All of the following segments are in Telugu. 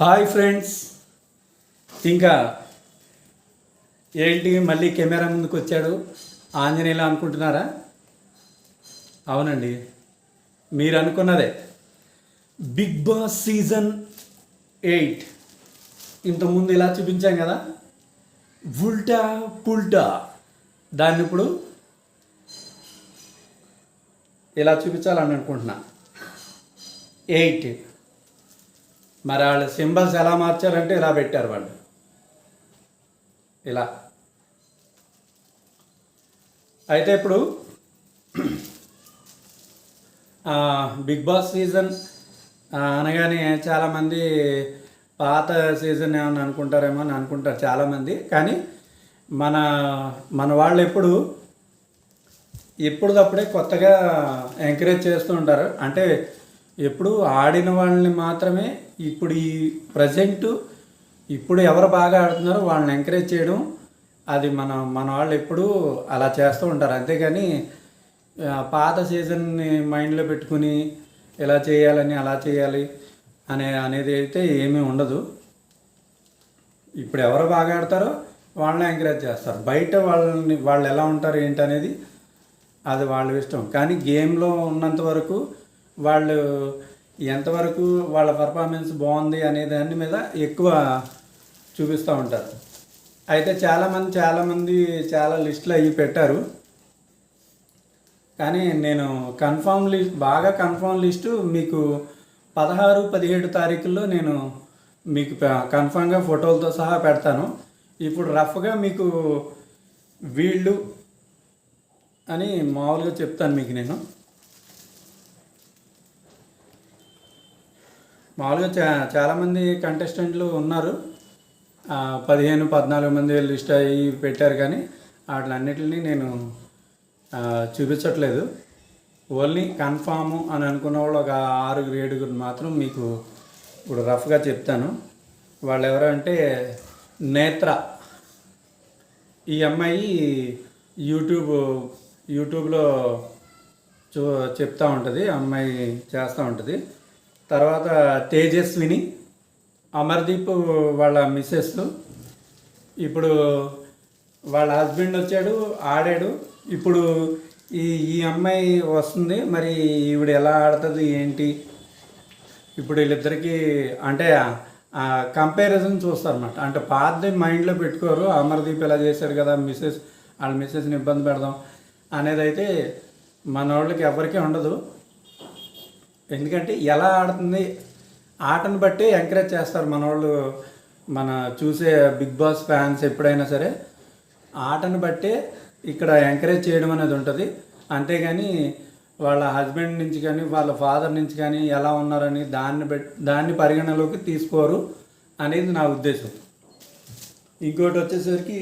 Hi friends. ఇంకా ఏంటి మళ్ళీ కెమెరా ముందుకు వచ్చాడు. ఆంజనేయులు అనుకుంటున్నారా? అవునండి. మీరు అనుకున్నదే. బిగ్ బాస్ సీజన్ ఎయిట్ ఇంతకుముందు ఇలా చూపించాం కదా. ఉల్టా పుల్టా. దాన్ని ఇప్పుడు ఇలా చూపించాలని అనుకుంటున్నా. ఎయిట్ మరి వాళ్ళు సింబల్స్ ఎలా మార్చారంటే ఇలా పెట్టారు వాళ్ళు. ఇలా. అయితే ఇప్పుడు బిగ్ బాస్ సీజన్ అనగానే చాలామంది పాత సీజన్ ఏమని అనుకుంటారేమో అని అనుకుంటారు చాలామంది. కానీ మన మన వాళ్ళు ఎప్పుడు ఎప్పుడుదప్పుడే కొత్తగా ఎంకరేజ్ చేస్తూ ఉంటారు. అంటే ఎప్పుడు ఆడిన వాళ్ళని మాత్రమే ఇప్పుడు ఈ ప్రజెంట్ ఇప్పుడు ఎవరు బాగా ఆడుతున్నారో వాళ్ళని ఎంకరేజ్ చేయడం అది మన మన వాళ్ళు ఎప్పుడు అలా చేస్తూ ఉంటారు. అంతేగాని పాత సీజన్ని మైండ్లో పెట్టుకుని ఇలా చేయాలని అలా చేయాలి అనే అనేది అయితే ఏమీ ఉండదు. ఇప్పుడు ఎవరు బాగా ఆడతారో వాళ్ళని ఎంకరేజ్ చేస్తారు. బయట వాళ్ళని వాళ్ళు ఎలా ఉంటారు ఏంటి అనేది అది వాళ్ళ ఇష్టం. కానీ గేమ్లో ఉన్నంత వరకు వాళ్ళు ఎంతవరకు వాళ్ళ పర్ఫార్మెన్స్ బాగుంది అనే దాని మీద ఎక్కువ చూపిస్తూ ఉంటారు. అయితే చాలామంది చాలామంది చాలా లిస్టులు అవి పెట్టారు. కానీ నేను కన్ఫామ్ లిస్ట్ బాగా కన్ఫామ్ లిస్టు మీకు పదహారు పదిహేడు తారీఖుల్లో నేను మీకు కన్ఫామ్గా ఫోటోలతో సహా పెడతాను. ఇప్పుడు రఫ్గా మీకు వీళ్ళు అని మామూలుగా చెప్తాను మీకు నేను. మామూలుగా చా చాలామంది కంటెస్టెంట్లు ఉన్నారు. పదిహేను పద్నాలుగు మంది లిస్ట్ అయ్యి పెట్టారు కానీ వాటిలన్నిటిని నేను చూపించట్లేదు. ఓన్లీ కన్ఫామ్ అని అనుకున్న వాళ్ళు ఒక ఆరుగురు ఏడుగురు మాత్రం మీకు ఇప్పుడు రఫ్గా చెప్తాను. వాళ్ళు ఎవరు అంటే నేత్ర. ఈ అమ్మాయి యూట్యూబ్ యూట్యూబ్లో చూ చెప్తూ ఉంటుంది అమ్మాయి చేస్తూ ఉంటుంది. తర్వాత తేజస్విని అమర్దీప్ వాళ్ళ మిస్సెస్ ఇప్పుడు వాళ్ళ హస్బెండ్ వచ్చాడు ఆడాడు. ఇప్పుడు ఈ ఈ అమ్మాయి వస్తుంది. మరి ఈవిడ ఎలా ఆడుతుంది ఏంటి? ఇప్పుడు వీళ్ళిద్దరికి అంటే కంపారిజన్ చూస్తారన్నమాట. అంటే పాతది మైండ్లో పెట్టుకోరు. అమర్దీప్ ఇలా చేశారు కదా మిస్సెస్ వాళ్ళ మిస్సెస్ని ఇబ్బంది పెడదాం అనేది అయితే మన వాళ్ళకి ఎవరికీ ఉండదు. ఎందుకంటే ఎలా ఆడుతుంది ఆటను బట్టి ఎంకరేజ్ చేస్తారు మన వాళ్ళు మన చూసే బిగ్ బాస్ ఫ్యాన్స్ ఎప్పుడైనా సరే. ఆటను బట్టే ఇక్కడ ఎంకరేజ్ చేయడం అనేది ఉంటుంది. అంతేగాని వాళ్ళ హస్బెండ్ నుంచి కానీ వాళ్ళ ఫాదర్ నుంచి కానీ ఎలా ఉన్నారని దాన్ని బట్టి దాన్ని పరిగణలోకి తీసుకోరు అనేది నా ఉద్దేశం. ఇంకోటి వచ్చేసరికి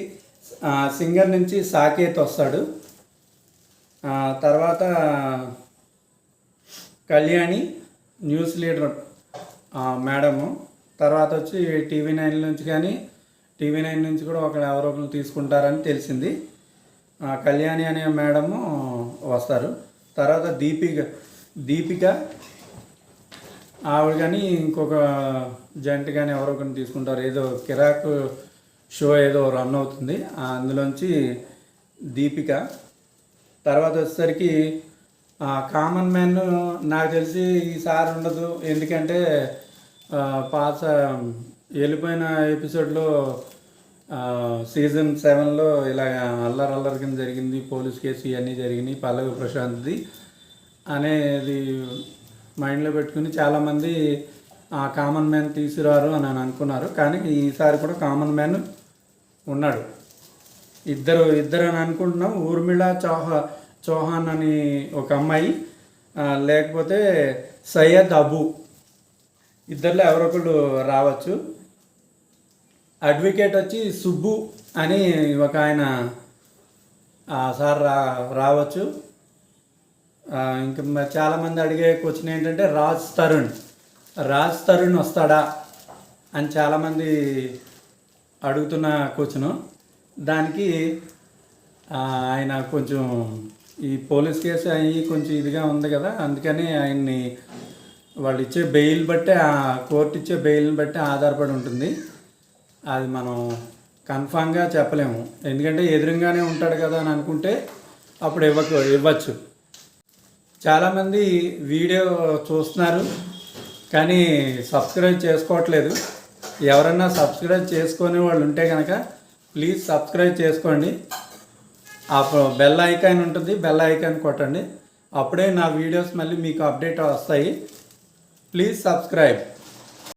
సింగర్ నుంచి సాకేత్ వస్తాడు. తర్వాత కళ్యాణి న్యూస్ లీడర్ మేడము. తర్వాత వచ్చి టీవీ నైన్ నుంచి కానీ టీవీ నైన్ నుంచి కూడా ఒకరు ఎవరో ఒకరు తీసుకుంటారని తెలిసింది. ఆ, కళ్యాణి అనే మేడము వస్తారు. తర్వాత దీపిక దీపిక ఆవిడ కానీ ఇంకొక జంట కానీ ఎవరో ఒకరిని తీసుకుంటారు. ఏదో కిరాక్ షో ఏదో రన్ అవుతుంది. అందులోంచి దీపిక. తర్వాత వచ్చేసరికి కామన్ మ్యాన్ నాకు తెలిసి ఈసారి ఉండదు. ఎందుకంటే పాత వెళ్ళిపోయిన ఎపిసోడ్లో సీజన్ సెవెన్లో ఇలా అల్లరి అల్లరి కింద జరిగింది పోలీస్ కేసు ఇవన్నీ జరిగినాయి పల్లవి ప్రశాంత్ది అనేది మైండ్లో పెట్టుకుని చాలామంది ఆ కామన్ మ్యాన్ తీసుకురారు అని అని అనుకున్నారు. కానీ ఈసారి కూడా కామన్ మ్యాన్ ఉన్నాడు. ఇద్దరు ఇద్దరు అని అనుకుంటున్నాం. ఊర్మిళ చౌహా చౌహాన్ అని ఒక అమ్మాయి లేకపోతే సయ్యద్ అబు. ఇద్దరిలో ఎవరొకళ్ళు రావచ్చు. అడ్వకేట్ వచ్చి సుబ్బు అని ఒక ఆయన ఆ, సార్ రా రావచ్చు. ఇంకా చాలామంది అడిగే క్వశ్చన్ ఏంటంటే రాజ్ తరుణ్. రాజ్ తరుణ్ వస్తాడా అని చాలామంది అడుగుతున్న క్వశ్చను దానికి ఆయన కొంచెం ఈ పోలీస్ కేసు అయ్యి కొంచెం ఇదిగా ఉంది కదా అందుకని ఆయన్ని వాళ్ళు ఇచ్చే బెయిల్ బట్టి ఆ కోర్టు ఇచ్చే బెయిల్ని బట్టి ఆధారపడి ఉంటుంది. అది మనం కన్ఫామ్గా చెప్పలేము. ఎందుకంటే ఎదురుగానే ఉంటాడు కదా అని అనుకుంటే అప్పుడు ఇవ్వక ఇవ్వచ్చు. చాలామంది వీడియో చూస్తున్నారు కానీ సబ్స్క్రైబ్ చేసుకోవట్లేదు. ఎవరన్నా సబ్స్క్రైబ్ చేసుకునే వాళ్ళు ఉంటే కనుక ప్లీజ్ సబ్స్క్రైబ్ చేసుకోండి. ఆ బెల్ ఐకాన్ ఉంటుంది. బెల్ ఐకాన్ కొట్టండి. అప్పుడే నా వీడియోస్ మళ్ళీ మీకు అప్డేట్ వస్తాయి. Please subscribe